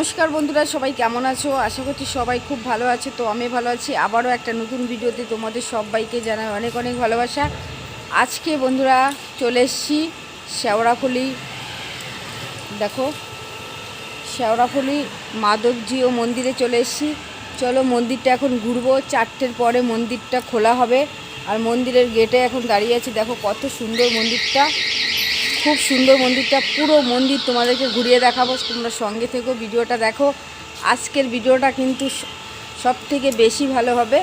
নমস্কার বন্ধুরা, সবাই কেমন আছো? আশা করছি সবাই খুব ভালো আছে, তো আমি ভালো আছি। আবারও একটা নতুন ভিডিওতে তোমাদের সবাইকে জানাই অনেক অনেক ভালোবাসা। আজকে বন্ধুরা চলে এসেছি শেওড়াফুলি। দেখো, শেওড়াফুলি মাধবজিও মন্দিরে চলে এসেছি। চলো মন্দিরটা এখন ঘুরবো। চারটের পরে মন্দিরটা খোলা হবে। আর মন্দিরের গেটে এখন দাঁড়িয়ে আছি। দেখো কত সুন্দর মন্দিরটা। খুব সুন্দর মন্দিরটা, পুরো মন্দির তোমাদেরকে ঘুরিয়ে দেখাবো, তোমরা সঙ্গে থেকো, ভিডিওটা দেখো। আজকের ভিডিওটা কিন্তু সব থেকে বেশি ভালো হবে,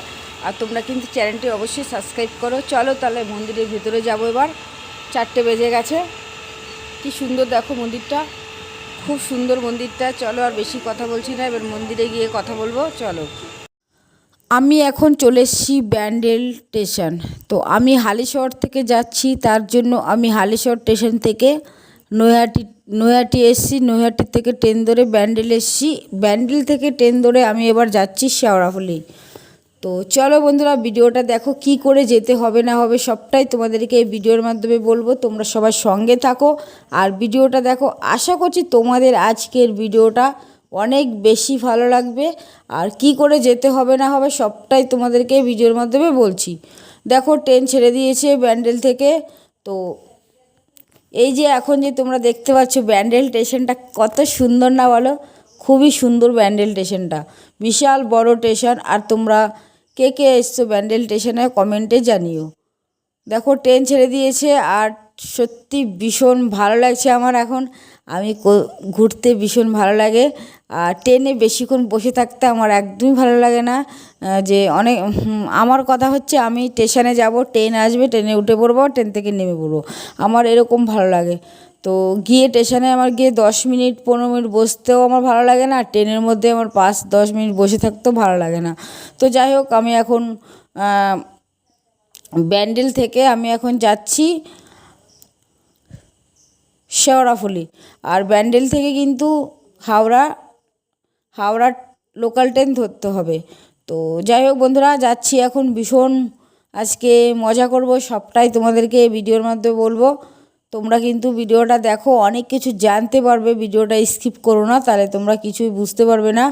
আর তোমরা কিন্তু চ্যানেলটি অবশ্যই সাবস্ক্রাইব করো। চলো তাহলে মন্দিরের ভিতরে যাব এবার, চারটে বেজে গেছে। কি সুন্দর দেখো মন্দিরটা, খুব সুন্দর মন্দিরটা। চলো আর বেশি কথা বলছি না, এবার মন্দিরে গিয়ে কথা বলব, চলো। আমি এখন চলে এসেছি ব্যান্ডেল স্টেশন। তো আমি হালিশহর থেকে যাচ্ছি, তার জন্য আমি হালিশহর স্টেশন থেকে নৈহাটি নৈহাটি এসেছি, নৈহাটি থেকে ট্রেন ধরে ব্যান্ডেল এসেছি। ব্যান্ডেল থেকে ট্রেন ধরে আমি এবার যাচ্ছি শেওড়াফুলি। তো চলো বন্ধুরা, ভিডিওটা দেখো কি করে যেতে হবে না হবে সবটাই তোমাদেরকে এই ভিডিওর মাধ্যমে বলব। তোমরা সবার সঙ্গে থাকো। আর ভিডিওটা দেখো, আশা করছি তোমাদের আজকের ভিডিওটা অনেক বেশি ভালো লাগবে। আর কি করে যেতে হবে না হবে সবটাই তোমাদেরকে ভিডিওর মাধ্যমে বলছি। দেখো ট্রেন ছেড়ে দিয়েছে ব্যান্ডেল থেকে। তো এই যে এখন যে তোমরা দেখতে পাচ্ছ ব্যান্ডেল স্টেশনটা কত সুন্দর না বলো? খুবই সুন্দর ব্যান্ডেল স্টেশনটা। বিশাল বড় স্টেশন। আর তোমরা কে কে এসছো ব্যান্ডেল স্টেশনে কমেন্টে জানিও। দেখো ট্রেন ছেড়ে দিয়েছে। আর সত্যি ভীষণ ভালো লাগছে আমার এখন। আমি ঘুরতে ভীষণ ভালো লাগে। আর ট্রেনে বেশিক্ষণ বসে থাকতে আমার একদমই ভালো লাগে না যে অনেক আমার কথা হচ্ছে আমি স্টেশনে যাব, ট্রেন আসবে, ট্রেনে উঠে পড়ব, ট্রেন থেকে নেমে পড়ব। আমার এরকম ভালো লাগে। তো গিয়ে স্টেশনে আমার গিয়ে দশ মিনিট, পনেরো মিনিট বসতেও আমার ভালো লাগে না ট্রেনের মধ্যে আমার পাঁচ, দশ মিনিট বসে থাকতেও ভালো লাগে না। তো যাই হোক, আমি এখন ব্যান্ডেল থেকে আমি এখন যাচ্ছি শেওড়াফুলি। আর ব্যান্ডেল থেকে কিন্তু হাওড়া হাওড়া লোকাল ট্রেন ধরতে হবে। তো যাই হোক বন্ধুরা, যাচ্ছি এখন ভীষণ। আজকে মজা করব, সবটাই তোমাদেরকে ভিডিওর মাধ্যমে বলব। তোমরা কিন্তু ভিডিওটা দেখো, অনেক কিছু জানতে পারবে ভিডিওটা স্কিপ করো না, তাহলে তোমরা কিছুই বুঝতে পারবে না।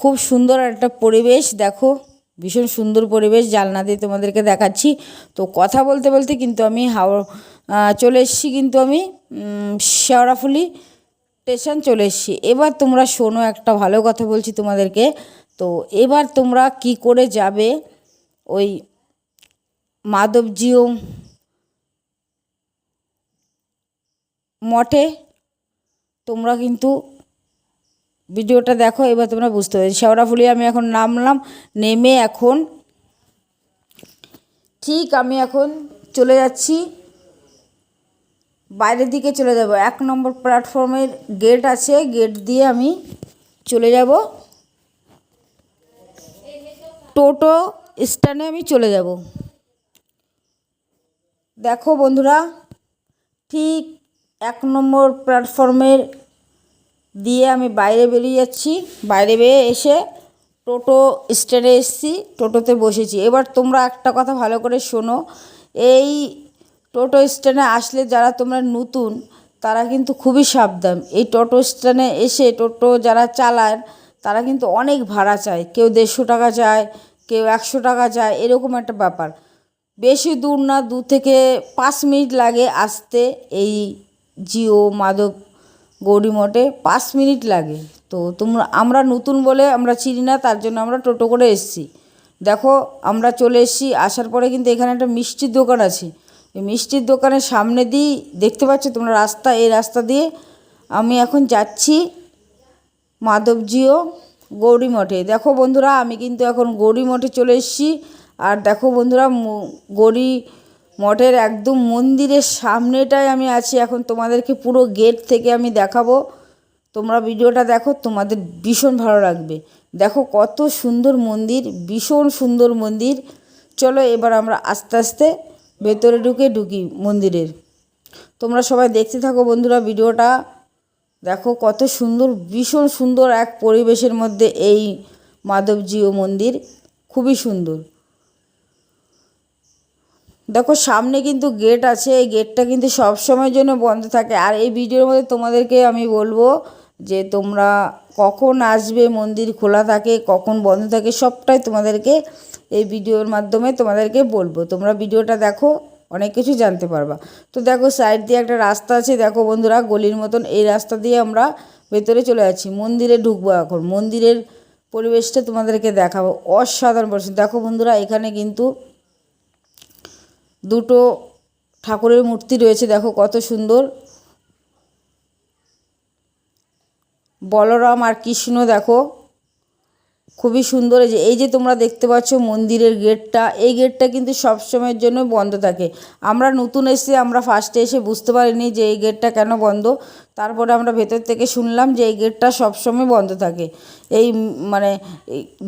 খুব সুন্দর একটা পরিবেশ, দেখো, ভীষণ সুন্দর পরিবেশ, জানলা দিয়ে তোমাদেরকে দেখাচ্ছি। তো কথা বলতে বলতে কিন্তু আমি হাওড়া চলে এসেছি কিন্তু আমি শেওড়াফুলি। স্টেশন চলে এসেছি। এবার তোমরা শোনো, একটা ভালো কথা বলছি তোমাদেরকে। তো এবার তোমরা কি করে যাবে ওই মাধবজিও মঠে? তোমরা কিন্তু ভিডিওটা দেখো, এবার তোমরা বুঝতে পারছি শেওড়াফুলি আমি এখন নামলাম, নেমে এখন, ঠিক আমি এখন চলে যাচ্ছি। বাইরের দিকে চলে যাব। এক নম্বর প্ল্যাটফর্মের গেট আছে গেট দিয়ে আমি চলে যাব। টোটো স্ট্যান্ডে আমি চলে যাব। দেখো বন্ধুরা, ঠিক এক নম্বর প্ল্যাটফর্মের দিয়ে আমি বাইরে বেরিয়ে যাচ্ছি। বাইরে বেরিয়ে এসে টোটো স্ট্যান্ডে এসেছি টোটোতে বসেছি। এবার তোমরা একটা কথা ভালো করে শোনো। এই টোটো স্ট্যান্ডে আসলে যারা তোমরা নতুন, তারা কিন্তু খুবই সাবধান। এই টোটো স্ট্যান্ডে এসে টোটো যারা চালায়, তারা কিন্তু অনেক ভাড়া চায়। কেউ দেড়শো টাকা চায়, কেউ একশো টাকা চায়, এরকম একটা ব্যাপার। বেশি দূর না, দু থেকে পাঁচ মিনিট লাগে আসতে। এই জিও, মাদক, গৌরী মঠে পাঁচ মিনিট লাগে। তো তোমরা, আমরা নতুন বলে আমরা চিনি না, তার জন্য আমরা টোটো করে এসেছি। দেখো, আমরা চলে এসেছি, আসার পরে কিন্তু এখানে একটা মিষ্টির দোকান আছে। এই মিষ্টির দোকানের সামনে দিয়েই দেখতে পাচ্ছ তোমরা রাস্তা, এই রাস্তা দিয়ে আমি এখন যাচ্ছি মাধবজিও গৌরী মঠে। দেখো বন্ধুরা, আমি কিন্তু এখন গৌরী মঠে চলে এসেছি। আর দেখো বন্ধুরা গৌরী মঠের একদম মন্দিরের সামনেটাই আমি আছি। এখন তোমাদেরকে পুরো গেট থেকে আমি দেখাবো। তোমরা ভিডিওটা দেখো, তোমাদের ভীষণ ভালো লাগবে। দেখো কত সুন্দর মন্দির, ভীষণ সুন্দর মন্দির। চলো এবার আমরা আস্তে আস্তে ভেতরে ঢুকে ঢুকি মন্দিরের। তোমরা সবাই দেখতে থাকো বন্ধুরা ভিডিওটা। দেখো কত সুন্দর, ভীষণ সুন্দর এক পরিবেশের মধ্যে এই মাধবজিও মন্দির। খুবই সুন্দর। দেখো সামনে কিন্তু গেট আছে, এই গেটটা কিন্তু সব সময়ের জন্য বন্ধ থাকে। আর এই ভিডিওর মধ্যে তোমাদেরকে আমি বলব যে তোমরা কখন আসবে, মন্দির খোলা থাকে, কখন বন্ধ থাকে, সবটাই তোমাদেরকে এই ভিডিওর মাধ্যমে তোমাদেরকে বলব। তোমরা ভিডিওটা দেখো, অনেক কিছু জানতে পারবা। তো দেখো সাইড দিয়ে একটা রাস্তা আছে। দেখো বন্ধুরা, গলির মতন এই রাস্তা দিয়ে আমরা ভেতরে চলে যাচ্ছি। মন্দিরে ঢুকবো এখন। মন্দিরের পরিবেশটা তোমাদেরকে দেখাবো। অসাধারণ পরিবেশ। দেখো বন্ধুরা, এখানে কিন্তু দুটো ঠাকুরের মূর্তি রয়েছে। দেখো কত সুন্দর। বলরাম আর কৃষ্ণ, দেখো। খুবই সুন্দর এই যে এই যে তোমরা দেখতে পাচ্ছ মন্দিরের গেটটা, এই গেটটা কিন্তু সব সময়ের জন্য বন্ধ থাকে। আমরা নতুন এসে আমরা ফার্স্টে এসে বুঝতে পারিনি যে এই গেটটা কেন বন্ধ। তারপরে আমরা ভেতর থেকে শুনলাম যে এই গেটটা সবসময় বন্ধ থাকে। এই মানে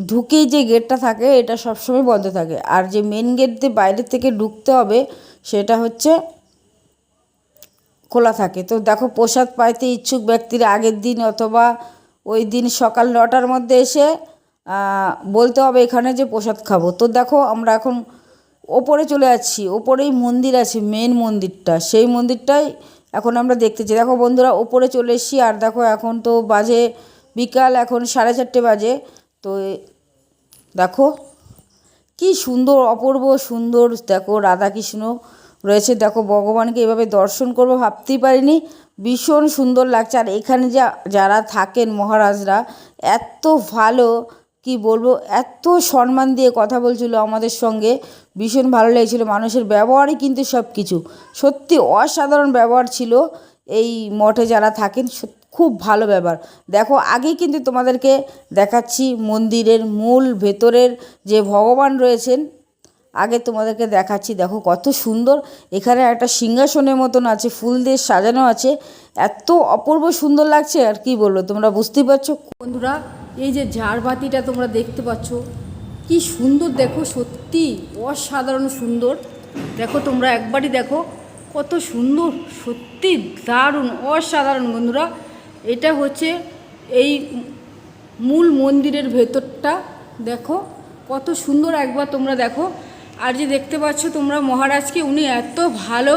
ঢুকেই যে গেটটা থাকে, এটা সবসময় বন্ধ থাকে। আর যে মেন গেট দিয়ে বাইরের থেকে ঢুকতে হবে, সেটা হচ্ছে খোলা থাকে। তো দেখো প্রসাদ পাইতে ইচ্ছুক ব্যক্তিরা আগের দিন অথবা ওই দিন সকাল নটার মধ্যে এসে বলতে হবে এখানে যে প্রসাদ খাব। তো দেখো আমরা এখন ওপরে চলে যাচ্ছি, ওপরেই মন্দির আছে মেন মন্দিরটা। সেই মন্দিরটাই এখন আমরা দেখতেছি দেখো বন্ধুরা, ওপরে চলে এসেছি আর দেখো এখন তো বাজে বিকাল, এখন সাড়ে চারটে বাজে। তো দেখো কি সুন্দর, অপূর্ব সুন্দর। দেখো রাধাকৃষ্ণ রয়েছে। দেখো ভগবানকে এভাবে দর্শন করব, ভাবতেই পারিনি। ভীষণ সুন্দর লাগছে। আর এখানে যা, যারা থাকেন মহারাজরা, এত ভালো কি বলব, এত সম্মান দিয়ে কথা বলছিল আমাদের সঙ্গে। ভীষণ ভালো লেগেছিল মানুষের ব্যবহারই কিন্তু সব কিছু সত্যি অসাধারণ ব্যবহার ছিল এই মঠে যারা থাকেন খুব ভালো ব্যবহার। দেখো আগেই কিন্তু তোমাদেরকে দেখাচ্ছি মন্দিরের মূল ভেতরের যে ভগবান রয়েছেন, আগে তোমাদেরকে দেখাচ্ছি। দেখো, কত সুন্দর। এখানে একটা সিংহাসনের মতন আছে, ফুল দিয়ে সাজানো আছে। এত অপূর্ব সুন্দর লাগছে, আর কি বলব, তোমরা বুঝতেই পারছ। বন্ধুরা এই যে ঝাড়বাতিটা তোমরা দেখতে পাচ্ছ, কি সুন্দর দেখো, সত্যি অসাধারণ সুন্দর। দেখো তোমরা একবারই দেখো, কত সুন্দর, সত্যি দারুণ, অসাধারণ বন্ধুরা। এটা হচ্ছে এই মূল মন্দিরের ভেতরটা, দেখো, কত সুন্দর একবার তোমরা দেখো। আর যে দেখতে পাচ্ছ তোমরা, মহারাজকে উনি এত ভালো,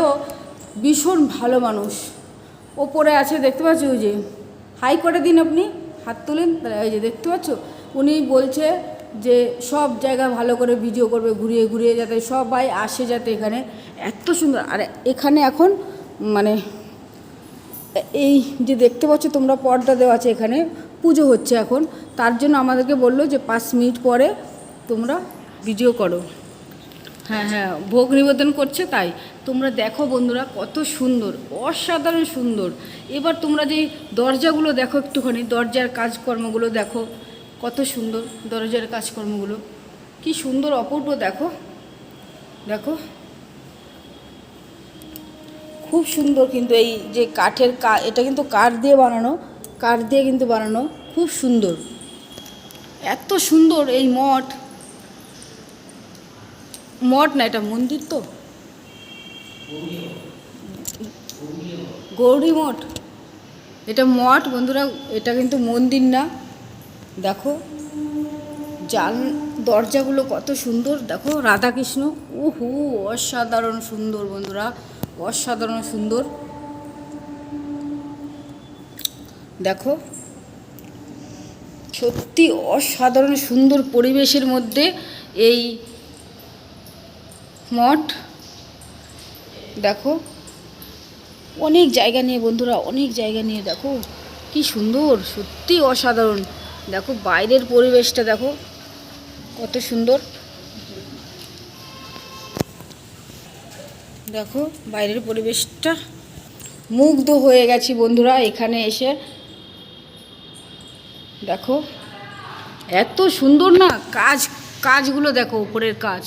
ভীষণ ভালো মানুষ। ওপরে আছে, দেখতে পাচ্ছ ওই যে হাই করে দিন আপনি? হাত তুলেন এই যে দেখতে পাচ্ছ, উনি বলছে যে সব জায়গা ভালো করে ভিডিও করবে, ঘুরিয়ে ঘুরিয়ে যাতে সবাই আসে যাতে এখানে। এত সুন্দর, আর এখানে এখন মানে এই যে দেখতে পাচ্ছ, তোমরা পর্দা দেওয়া আছে এখানে, পুজো হচ্ছে এখন। তার জন্য আমাদেরকে বলল যে পাঁচ মিনিট পরে তোমরা ভিডিও করো। হ্যাঁ হ্যাঁ ভোগ নিবেদন করছে তাই। তোমরা দেখো বন্ধুরা, কত সুন্দর, অসাধারণ সুন্দর। এবার তোমরা যে দরজাগুলো দেখো একটুখানি, দরজার কাজকর্মগুলো দেখো, কত সুন্দর দরজার কাজকর্মগুলো। কি সুন্দর অপূর্ব, দেখো দেখো। খুব সুন্দর কিন্তু এই যে কাঠের কা, এটা কিন্তু কাঠ দিয়ে বানানো, কাঠ দিয়ে কিন্তু বানানো, খুব সুন্দর। এত সুন্দর এই মঠ। মঠ না, এটা মন্দির তো? গৌরী মঠ। এটা মঠ, বন্ধুরা, এটা কিন্তু মন্দির না। দেখো জাল দরজাগুলো কত সুন্দর। দেখো, রাধাকৃষ্ণ, উহু, অসাধারণ সুন্দর, বন্ধুরা, অসাধারণ সুন্দর। দেখো, সত্যি অসাধারণ সুন্দর পরিবেশের মধ্যে এই মঠ। দেখো। অনেক জায়গা নিয়ে বন্ধুরা, অনেক জায়গা নিয়ে দেখো। কি সুন্দর, সত্যি অসাধারণ। দেখো বাইরের পরিবেশটা দেখো, কত সুন্দর। দেখো বাইরের পরিবেশটা। মুগ্ধ হয়ে গেছি বন্ধুরা এখানে এসে। দেখো, এত সুন্দর না, কাজ, কাজগুলো দেখো, উপরের কাজ।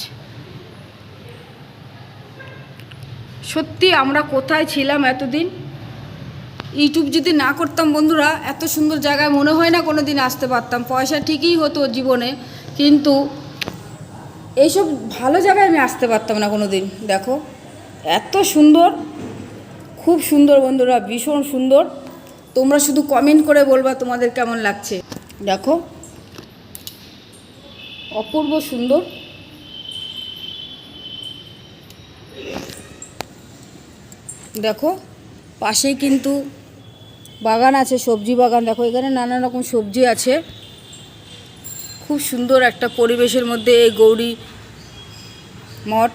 সত্যি আমরা কোথায় ছিলাম এতদিন? ইউটিউব যদি না করতাম বন্ধুরা, এত সুন্দর জায়গায় মনে হয় না কোনো দিন আসতে পারতাম। পয়সা ঠিকই হতো জীবনে, কিন্তু এইসব ভালো জায়গায় আমি আসতে পারতাম না কোনো দিন দেখো। এত সুন্দর, খুব সুন্দর বন্ধুরা, ভীষণ সুন্দর। তোমরা শুধু কমেন্ট করে বলবা তোমাদের কেমন লাগছে। দেখো, অপূর্ব সুন্দর। দেখো, পাশেই কিন্তু বাগান আছে, সবজি বাগান। দেখো, এখানে নানা রকম সবজি আছে। খুব সুন্দর একটা পরিবেশের মধ্যে এই গৌরী মঠ।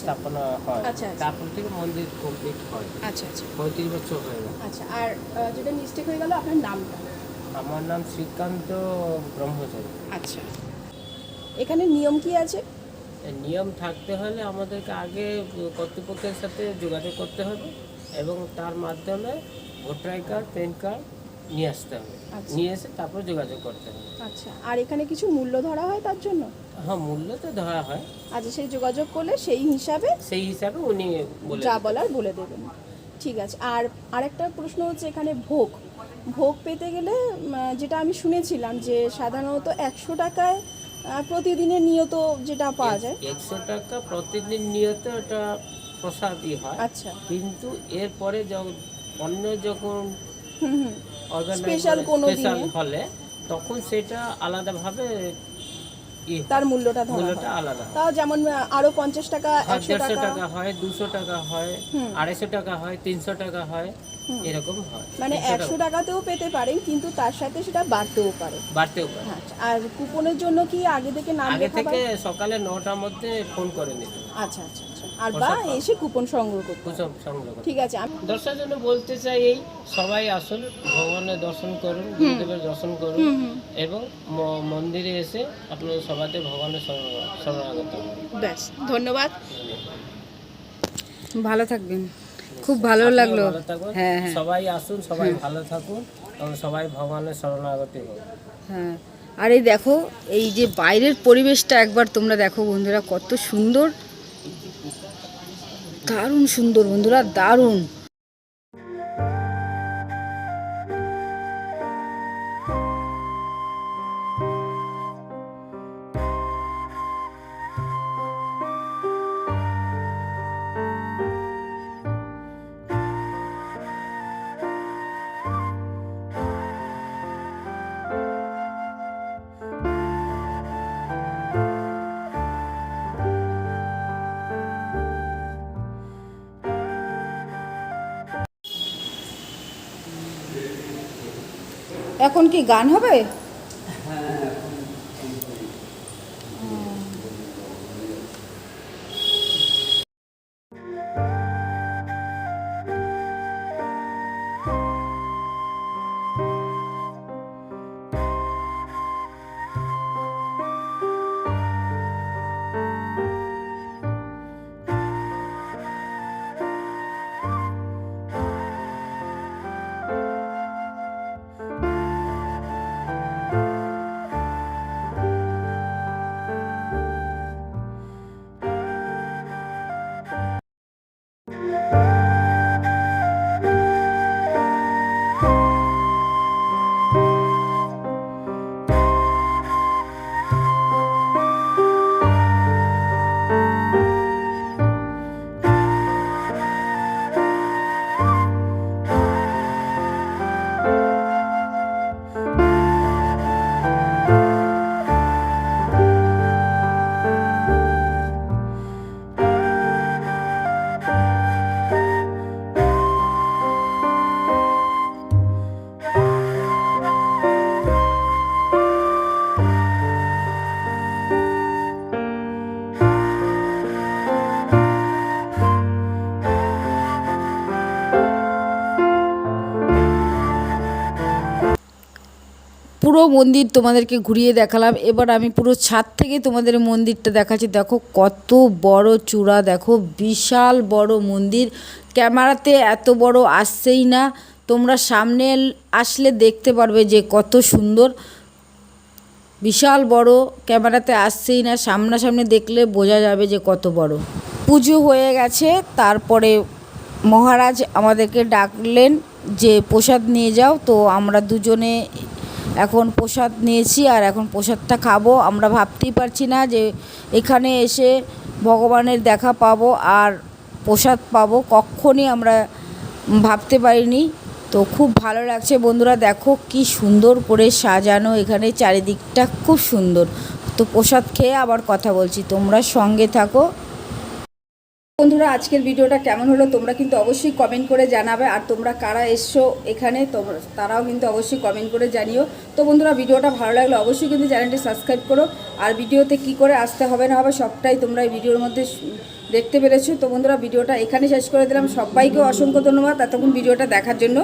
স্থাপনা হয়। আচ্ছা, আচ্ছা। তারপর থেকে মন্দির কমপ্লিট হয়। আচ্ছা আচ্ছা। পঁয়ত্রিশ বছর হয়ে গেল। আচ্ছা আর যেটা মিস্টেক হয়ে গেল আপনার নামটা? আমার নাম শ্রীকান্ত ব্রহ্মচারী। আচ্ছা। এখানে নিয়ম কি আছে? নিয়ম থাকতে হলে আমাদেরকে আগে কর্তৃপক্ষের সাথে যোগাযোগ করতে হবে এবং তার মাধ্যমে ভোটার কার্ড প্যান কার্ড নিয়ে আসতে হবে। আচ্ছা। নিয়ে এসে তারপর যোগাযোগ করতে হবে। আচ্ছা আর এখানে কিছু মূল্য ধরা হয় তার জন্য? হ্যাঁ মূল্য তো ধরা হয়। আচ্ছা সেই যোগাযোগ করলে সেই হিসাবে সেই হিসাবে উনি যা বলার বলে দেবেন। ঠিক আছে আর আরেকটা প্রশ্ন হচ্ছে এখানে ভোগ। ভোগ পেতে গেলে যেটা আমি শুনেছিলাম যে সাধারণত একশো টাকায় প্রতিদিনের নিয়ত যেটা পাওয়া যায়। একশো টাকা প্রতিদিন নিয়ত এটা প্রসাদই হয়। আচ্ছা। কিন্তু এরপরে যখন অন্য যখন করে কোনো দিনে। হলে তখন সেটা আলাদাভাবে তার মূল্যটা মূল্যটা আলাদা। তাও যেমন আরও পঞ্চাশ টাকা একশো টাকা। হয় দুশো টাকা হয় আড়াইশো টাকা হয় তিনশো টাকা হয় এরকম হয়। মানে একশো টাকাতেও পেতে পারেন কিন্তু তার সাথে সেটা বাড়তেও পারে। বাড়তেও পারে। আচ্ছা আর কুপনের জন্য কি আগে থেকে নাম আগে থেকে সকালে নটার মধ্যে ফোন করে নিতে। আচ্ছা আচ্ছা। আর বা এসে কুপন সংগ্রহ করতে। কুসুম সংগ্রহ ঠিক আছে আমি দর্শকের জন্য বলতে চাই এই সবাই আসুন ভগবানের দর্শন করুন গুরুদেবের দর্শন করুন এবং ম- মন্দিরে এসে আপনারা সবাইতে ভগবানের শরণ- শরণাগত হন। ব্যাস ধন্যবাদ। ভালো থাকবেন। খুব ভালো লাগল। থাকুন। হ্যাঁ হ্যাঁ। সবাই আসুন সবাই ভালো থাকুন এবং সবাই ভগবানের শরণাগতি হোক। হ্যাঁ। আর এই দেখো এই যে বাইরের পরিবেশটা একবার তোমরা দেখো বন্ধুরা কত সুন্দর। দারুণ সুন্দর বন্ধুরা দারুণ। এখন কি গান হবে? মন্দির তোমাদেরকে ঘুরিয়ে দেখালাম। এবার আমি পুরো ছাদ থেকে তোমাদের মন্দিরটা দেখাচ্ছি। দেখো কত বড় চূড়া, দেখো বিশাল বড় মন্দির। ক্যামেরাতে এত বড় আসছেই না। তোমরা সামনে আসলে দেখতে পারবে যে কত সুন্দর। বিশাল বড়, ক্যামেরাতে আসছেই না। সামনাসামনি দেখলে বোঝা যাবে যে কত বড়। পুজো হয়ে গেছে। তারপরে মহারাজ আমাদেরকে ডাকলেন যে প্রসাদ নিয়ে যাও। তো আমরা দুজনে এখন প্রসাদ নিয়েছি আর এখন প্রসাদটা খাব। আমরা ভাবতেই পারছি না যে এখানে এসে ভগবানের দেখা পাবো আর প্রসাদ পাবো। কখনই আমরা ভাবতে পারিনি। তো খুব ভালো লাগছে বন্ধুরা, দেখো কি সুন্দর করে সাজানো এখানে, চারিদিকটা খুব সুন্দর। তো প্রসাদ খেয়ে আবার কথা বলছি, তোমরা সঙ্গে থাকো। বন্ধুরা, আজকের ভিডিওটা কেমন হলো তোমরা কিন্তু অবশ্যই কমেন্ট করে জানাবে। আর তোমরা কারা এসছো এখানে, তোমরা, তারাও কিন্তু অবশ্যই কমেন্ট করে জানিও। তো বন্ধুরা, ভিডিওটা ভালো লাগলে অবশ্যই কিন্তু চ্যানেলটি সাবস্ক্রাইব করো। আর ভিডিওতে কি করে আসতে হবে না হবে সবটাই তোমরা এই ভিডিওর মধ্যে দেখতে পেরেছ। তো বন্ধুরা, ভিডিওটা এখানে শেষ করে দিলাম। সবাইকে অসংখ্য ধন্যবাদ এতক্ষণ ভিডিওটা দেখার জন্য।